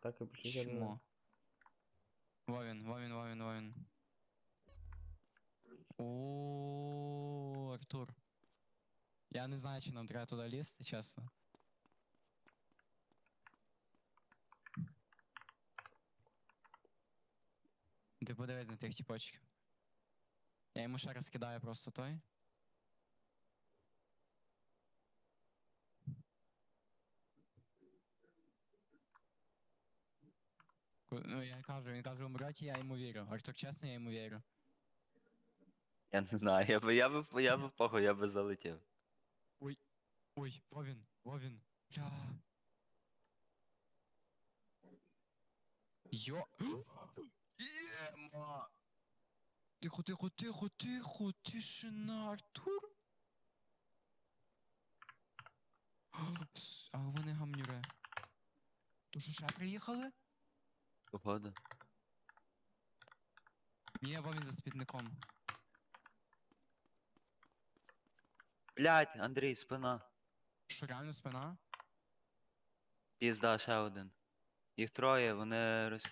Так і більше я не знаю. Чмо. Вовін, Вовін, Вовін, Вовін. О, Артур. Я не знаю, чи нам треба туди лізти, чесно. Ти подивись на тих тіпочків. Я йому ще раз кидаю просто той. Ну, я кажу, він каже, умрете, я йому вірю. Артур, чесно, я йому вірю. Я не знаю, я би, я би, я би похуй, я би залетів. Ой, Вовін, Вовін. Бля. Йо. Єма. Тихо, тихо, тихо, тихо, тишина, Артур. А вони гамнюре. То що ще приїхали? Походу. Ні, Вовін за спідником. Блять, Андрій, спина. Що реально спина? Пізда, ще один. Їх троє, вони роз...